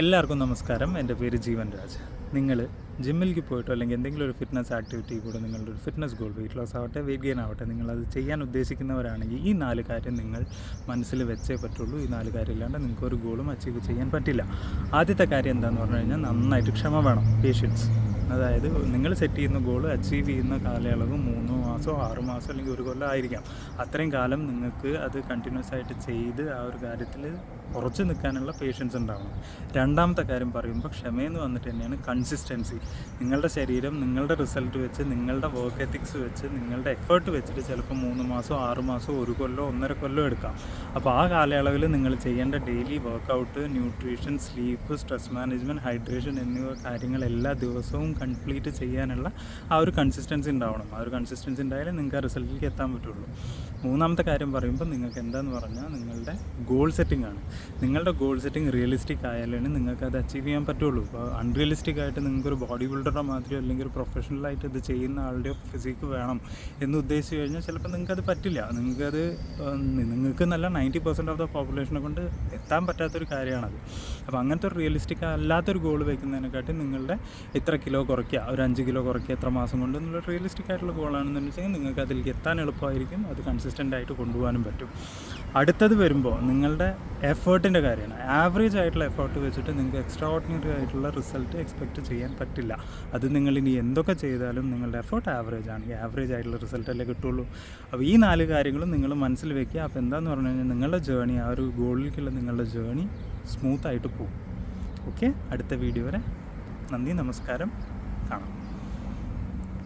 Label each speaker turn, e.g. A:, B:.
A: എല്ലാവർക്കും നമസ്കാരം. എന്റെ പേര് ജീവൻ രാജ്. നിങ്ങൾ ജിമ്മിലേക്ക് പോയിട്ടോ അല്ലെങ്കിൽ എന്തെങ്കിലും ഒരു ഫിറ്റ്നസ് ആക്ടിവിറ്റി കൂടെ നിങ്ങളുടെ ഒരു ഫിറ്റ്നസ് ഗോൾ വെയിറ്റ് ലോസ് ആവട്ടെ വെയിറ്റ് ഗെയിൻ ആവട്ടെ നിങ്ങളത് ചെയ്യാൻ ഉദ്ദേശിക്കുന്നവരാണെങ്കിൽ ഈ നാല് കാര്യം നിങ്ങൾ മനസ്സിൽ വെച്ചേ പറ്റുള്ളൂ. ഈ നാല് കാര്യം ഇല്ലാണ്ട് നിങ്ങൾക്ക് ഒരു ഗോളും അച്ചീവ് ചെയ്യാൻ പറ്റില്ല. ആദ്യത്തെ കാര്യം എന്താണെന്ന് പറഞ്ഞു കഴിഞ്ഞാൽ നന്നായിട്ട് ക്ഷമ വേണം പേഷ്യൻസ് അതായത് നിങ്ങൾ സെറ്റ് ചെയ്യുന്ന ഗോൾ അച്ചീവ് ചെയ്യുന്ന കാലയളവ് മൂന്ന് മാസമോ ആറ് മാസം അല്ലെങ്കിൽ ഒരു കൊല്ലം ആയിരിക്കാം. അത്രയും കാലം നിങ്ങൾക്ക് അത് കണ്ടിന്യൂസ് ആയിട്ട് ചെയ്ത് ആ ഒരു കാര്യത്തിൽ ഉറച്ചു നിൽക്കാനുള്ള പേഷ്യൻസ് ഉണ്ടാവണം. രണ്ടാമത്തെ കാര്യം പറയുമ്പോൾ ക്ഷമയെന്ന് വന്നിട്ട് തന്നെയാണ് കൺസിസ്റ്റൻസി നിങ്ങളുടെ ശരീരം നിങ്ങളുടെ റിസൾട്ട് വെച്ച് നിങ്ങളുടെ വർക്ക് എത്തിക്സ് വെച്ച് നിങ്ങളുടെ എഫേർട്ട് വെച്ചിട്ട് ചിലപ്പോൾ മൂന്ന് മാസം ആറ് മാസം ഒരു കൊല്ലോ ഒന്നര കൊല്ലോ എടുക്കാം. അപ്പോൾ ആ കാലയളവിൽ നിങ്ങൾ ചെയ്യേണ്ട daily workout nutrition sleep stress management hydration എന്നിവ കാര്യങ്ങൾ എല്ലാ ദിവസവും കംപ്ലീറ്റ് ചെയ്യാനുള്ള ആ ഒരു കൺസിസ്റ്റൻസി ഉണ്ടാവണം. ആ ഒരു കൺസിസ്റ്റൻസി ഉണ്ടായാലേ നിങ്ങൾക്ക് ആ റിസൾട്ടിലേക്ക് എത്താൻ പറ്റുള്ളൂ. മൂന്നാമത്തെ കാര്യം പറയുമ്പോൾ നിങ്ങൾക്ക് എന്താന്ന് പറഞ്ഞാൽ നിങ്ങളുടെ ഗോൾ സെറ്റിംഗ് ആണ്. നിങ്ങളുടെ ഗോൾ സെറ്റിംഗ് റിയലിസ്റ്റിക് ആയാലേ നിങ്ങൾക്ക് അത് അച്ചീവ് ചെയ്യാൻ പറ്റുള്ളൂ. ഇപ്പോൾ അൺറിയലിസ്റ്റിക് ആയിട്ട് നിങ്ങൾക്ക് ഒരു ബോഡി ബിൽഡറുടെ മാതിരി അല്ലെങ്കിൽ ഒരു പ്രൊഫഷണലായിട്ട് ഇത് ചെയ്യുന്ന ആളുടെ ഫിസിക്ക് വേണം എന്ന് ഉദ്ദേശിച്ച് കഴിഞ്ഞാൽ ചിലപ്പോൾ നിങ്ങൾക്ക് അത് പറ്റില്ല. നിങ്ങൾക്കത് നിങ്ങൾക്ക് നല്ല നയന്റി പെർസെന്റ് ഓഫ് ദ പോപ്പുലേഷനെ കൊണ്ട് എത്താൻ പറ്റാത്തൊരു കാര്യമാണത്. അപ്പോൾ അങ്ങനത്തെ ഒരു റിയലിസ്റ്റിക് അല്ലാത്തൊരു ഗോൾ വയ്ക്കുന്നതിനെക്കാട്ടി നിങ്ങളുടെ ഇത്ര കിലോ കുറയ്ക്കുക ഒരു അഞ്ച് കിലോ കുറയ്ക്കുക എത്ര മാസം കൊണ്ട് എന്നുള്ള റിയലിസ്റ്റിക് ആയിട്ടുള്ള ഗോളാണെന്ന് വെച്ചാൽ നിങ്ങൾക്ക് അതിലേക്ക് എത്താൻ എളുപ്പമായിരിക്കും അത് കൺസിസ്റ്റന്റ് ആയിട്ട് കൊണ്ടുപോകാനും പറ്റും. അടുത്തത് വരുമ്പോൾ നിങ്ങളുടെ എഫേർട്ടിന്റെ കാര്യമാണ്. ആവറേജ് ആയിട്ടുള്ള എഫേർട്ട് വെച്ചിട്ട് നിങ്ങൾക്ക് എക്സ്ട്രാ ഓർഡിനറി ആയിട്ടുള്ള റിസൾട്ട് എക്സ്പെക്റ്റ് ചെയ്യാൻ പറ്റില്ല. അത് നിങ്ങൾ ഇനി എന്തൊക്കെ ചെയ്താലും നിങ്ങളുടെ എഫേർട്ട് ആവറേജ് ആണ്. ആവറേജ് ആയിട്ടുള്ള റിസൾട്ട് അല്ലേ കിട്ടുള്ളൂ. അപ്പോൾ ഈ നാല് കാര്യങ്ങളും നിങ്ങൾ മനസ്സിൽ വെക്കുക. അപ്പോൾ എന്താണെന്ന് പറഞ്ഞു കഴിഞ്ഞാൽ നിങ്ങളുടെ ജേണി ആ ഒരു ഗോളിലേക്കുള്ള നിങ്ങളുടെ ജേണി സ്മൂത്ത് ആയിട്ട് പോകും. ഓക്കെ അടുത്ത വീഡിയോ വരെ. നന്ദി നമസ്കാരം. കാണാം